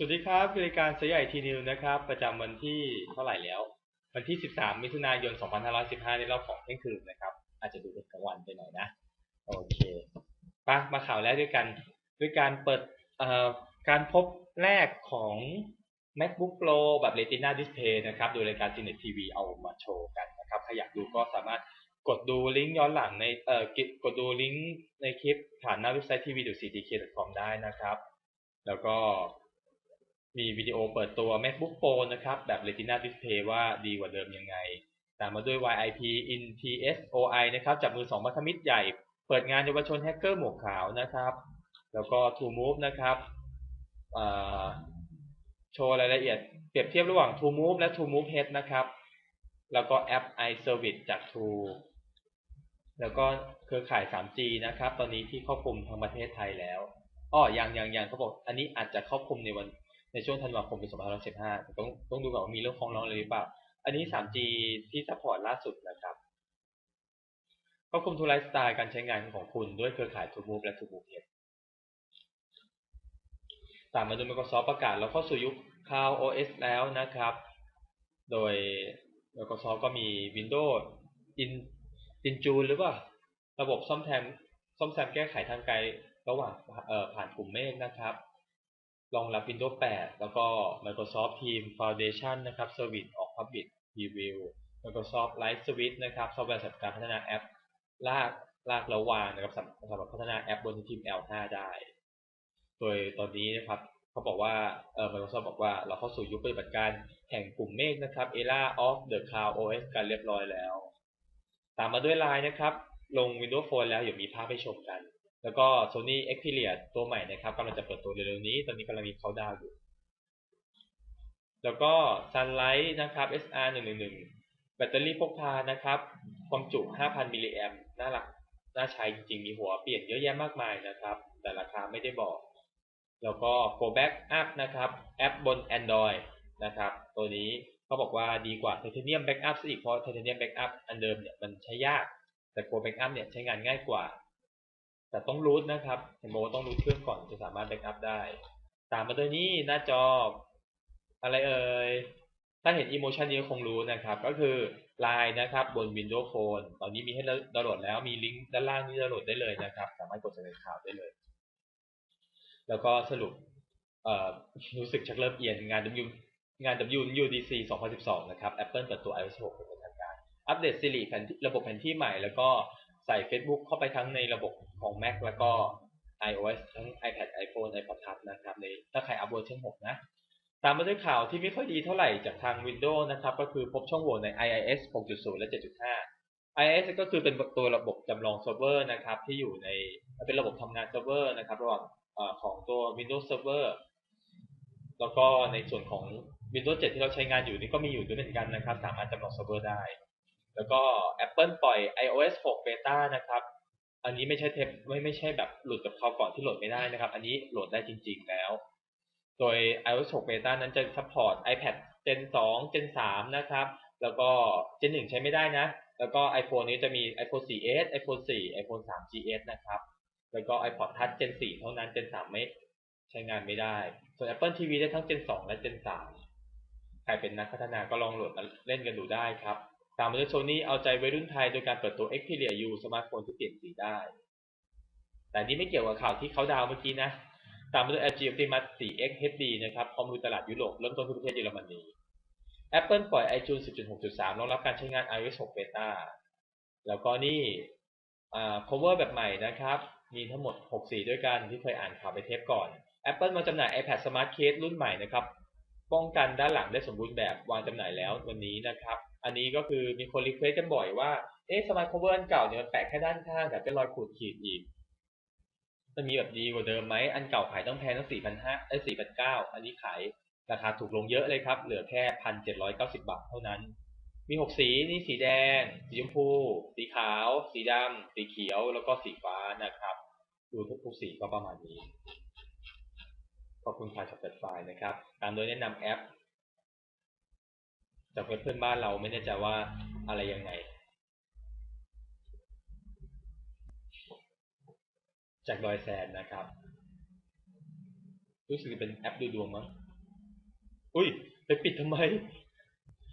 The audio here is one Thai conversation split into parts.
สวัสดีครับบรายการสยายทีนิวนะครับ ประจำวันที่เท่าไหร่แล้ว วันที่ 13 มิถุนายน 2515 ในรอบของเที่ยงคืนนะครับ อาจจะดูเป็นกลางวันไปหน่อยนะ โอเคปะมาข่าวแรกด้วยกัน ด้วยการเปิดการพบแรกของ MacBook Pro แบบ Retina Display นะครับ โดยรายการ Cinet TV เอามาโชว์กันนะครับใครอยากดูก็สามารถกดดูลิงก์ย้อนหลังในเอ่อกดดูลิงก์ในคลิปผ่านหน้าเว็บไซต์ tv.ctk.com ได้นะครับ แล้วก็ มีวิดีโอเปิดตัว MacBook Pro นะครับ แบบ Retina Display ว่าดีกว่าเดิมยังไง ตามมาด้วย YIP in TSOI นะครับ จับมือสองพันธมิตรใหญ่ เปิดงานเยาวชนแฮกเกอร์หมวกขาวนะครับ แล้วก็ To Move นะครับโชว์รายละเอียดเปรียบเทียบระหว่าง To Move และ To Move Head นะครับ แล้วก็แอป iService จาก True แล้วก็เครือข่าย 3G นะครับ ตอนนี้ที่ครอบคลุมทั้งประเทศไทยแล้ว อ้อยังยังยังเขาบอก อันนี้อาจจะครอบคลุมในวัน ในช่วงธันวาคมปี2515ต้องต้องดูก่อนว่ามีเรื่องฟ้องร้องอะไรหรือเปล่า อันนี้ 3G ที่ซัพพอร์ตล่าสุดนะครับควบคุมทุกไลฟ์สไตล์การใช้งานของคุณด้วยเครือข่าย To Move และ To Move Head ตามมาดู Microsoft ประกาศแล้วเข้าสู่ยุค Cloud OS แล้วนะครับ โดย Microsoft ก็มี Windows in Intune หรือว่า ระบบซ่อมแซมซ่อมแซมแก้ไขทางไกลระหว่างผ่านกลุ่มเมฆนะครับ รองรับ Windows 8 แล้วก็ Microsoft Teams Foundation นะครับ Service ออก Public Preview Microsoft Live Switch นะครับซอฟต์แวร์สำหรับการพัฒนาแอป ลากลากระหว่างนะครับสำหรับพัฒนาแอปบนทีม L5 ได้ โดยตอนนี้นะครับเขาบอกว่าเออ Microsoft บอกว่าเราเข้าสู่ยุคปฏิบัติการแห่งกลุ่มเมฆนะครับ Era of the Cloud OS กันเรียบร้อยแล้ว ตามมาด้วย Line นะครับ ลง Windows Phone แล้วเดี๋ยวมีภาพให้ชมกัน แล้วก็ Sony Xperia ตัวใหม่นะครับกำลังจะเปิดตัวเร็วๆนี้ ตอนนี้กำลังมีเขาดาวอยู่ แล้วก็ Sunlight นะครับ SR 111แบตเตอรี่พกพานะครับ ความจุ 5,000 มิลลิแอมน่ารัก น่าใช้จริงๆ มีหัวเปลี่ยนเยอะแยะมากมายนะครับ แต่ราคาไม่ได้บอก แล้วก็ Go Backup นะครับ แอปบน Android นะครับ ตัวนี้เขาบอกว่าดีกว่า Titanium Backup ซะอีก เพราะ Titanium Backup อันเดิมเนี่ยมันใช้ยาก แต่ Go Backup เนี่ยใช้งานง่ายกว่า แต่ต้องรูทนะครับเห็นบอกว่าต้องรูทเครื่องก่อนจะสามารถ Backup ได้ ตามมาด้วยนี้หน้าจอ อะไรเอ่ย ถ้าเห็น Emotion นี้คงรู้นะครับ ก็คือ Line นะครับ บน Windows Phone ตอนนี้มีให้ดาวน์โหลดแล้วมีลิงก์ด้านล่างนี้ดาวน์โหลดได้เลยนะครับ สามารถกดเสนอข่าวได้เลย แล้วก็สรุปรู้สึกชักเริ่มเอียนงาน W งาน WWDC 2012 นะครับ Apple เปิดตัว iOS 6เป็นทางการ อัปเดต Siri แผนระบบแผนที่ใหม่แล้วก็ ใส่ Facebook เข้าไปทั้งในระบบของ Mac แล้วก็ iOS ทั้ง iPad iPhone iPod Touch นะครับในถ้าใครอัปเวอร์ชัน6นะ ตามมาด้วยข่าวที่ไม่ค่อยดีเท่าไหร่จากทาง Windows นะครับ ก็คือพบช่องโหว่ใน IIS 6.0 และ 7.5 IIS ก็คือเป็นตัวระบบจำลองเซิร์ฟเวอร์นะครับที่อยู่ในเป็นระบบทำงานเซิร์ฟเวอร์นะครับระหว่างของตัว Windows Server แล้วก็ในส่วนของ Windows 7 ที่เราใช้งานอยู่นี่ก็มีอยู่ด้วยเหมือนกันนะครับ สามารถจำลองเซิร์ฟเวอร์ได้ แล้วก็ Apple ปล่อย iOS 6 Beta นะครับ อันนี้ไม่ใช่เทปไม่ไม่ใช่แบบหลุดกับคราวก่อนที่โหลดไม่ได้นะครับ อันนี้โหลดได้จริง ๆ แล้ว โดย iOS 6 Beta นั้นจะ support iPad Gen 2 Gen 3 นะครับ แล้วก็ Gen 1 ใช้ไม่ได้นะ แล้วก็ iPhone นี้จะมี iPhone 4s iPhone 4 iPhone 3 GS นะครับ แล้วก็ iPod Touch Gen 4 เท่านั้น Gen 3 ไม่ใช้งานไม่ได้ ส่วน Apple TV ได้ทั้ง Gen 2 และ Gen 3 ใครเป็นนักพัฒนาก็ลองโหลดมาเล่นกันดูได้ครับ ตามมาด้วย Sony เอาใจวัยรุ่นไทยโดยการเปิดตัว Xperia U สมาร์ทโฟนที่เปลี่ยนสีได้ แต่นี่ไม่เกี่ยวกับข่าวที่เขาดาวเมื่อกี้นะ ตามมาด้วย LG Optimus 4X HD นะครับพร้อมลุยตลาดยุโรปเริ่มต้นที่ประเทศเยอรมนี Apple ปล่อย iTunes 10.6.3 รองรับการใช้งาน iOS 6 Beta แล้วก็นี่ cover แบบใหม่นะครับ มีทั้งหมด 6 สีด้วยกันที่เคยอ่านข่าวไปเทปก่อน Apple มาจำหน่าย iPad Smart Case รุ่นใหม่นะครับ ป้องกันด้านหลังได้สมบูรณ์แบบวางจำหน่ายแล้ววันนี้นะครับ อันนี้ก็คือมีคนรีเควสกันบ่อยว่าเอ๊ะ Smart Cover อันเก่าเนี่ยมันแปะแค่ด้านข้างแต่เป็นรอยขูดขีดอีกจะมีแบบดีกว่าเดิมไหมอันเก่าขายต้องแพงตั้ง4,500เอ้ย4,900อันนี้ขายราคาถูกลงเยอะเลยครับ เหลือแค่1,790บบาทเท่านั้น มี6สีนี่สีแดง สีชมพู สีขาว สีดำสีเขียวแล้วก็สีฟ้านะครับ ดูทุกๆสีก็ประมาณนี้ อบคุณทางช็อปเปิดไฟล์นะครับ ตามโดยแนะนำแอป จากเพื่อนบ้านเราไม่แน่ใจว่าอะไรยังไง จากดอยแซนนะครับ รู้สึกเป็นแอปดูดวงมั้ง อุ้ย ไปปิดทำไม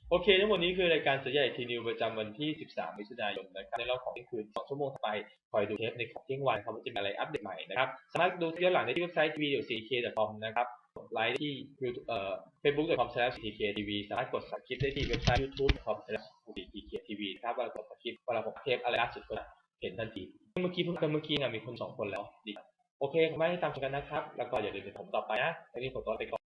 โอเค ทั้งหมดนี้คือรายการเสือใหญ่ทีนิวประจำวันที่ 13 มิถุนายนนะครับ ในรอบของเที่ยงคืน 2 ชั่วโมงไป คอยดูเทปในของเที่ยงวันครับว่าจะมีอะไรอัปเดตใหม่นะครับ สามารถดูย้อนหลังได้ที่เว็บไซต์ tvc.com นะครับกดไลค์ที่ YouTube เอ่อ facebook.com/tkTV สามารถกดสับคลิปได้ที่เว็บไซต์ youtube.com/tkTV ครับเวลากดสับคลิปเวลาผมเทปอะไรล่าสุดก็จะเห็นทันที เมื่อกี้เพิ่งเมื่อกี้นะมีคนสองคนแล้วดีโอเคขอบคุณมากที่ตามชมกันนะครับ แล้วก็อย่าลืมติดตามผมต่อไปนะวันนี้ผมตัวไปก่อน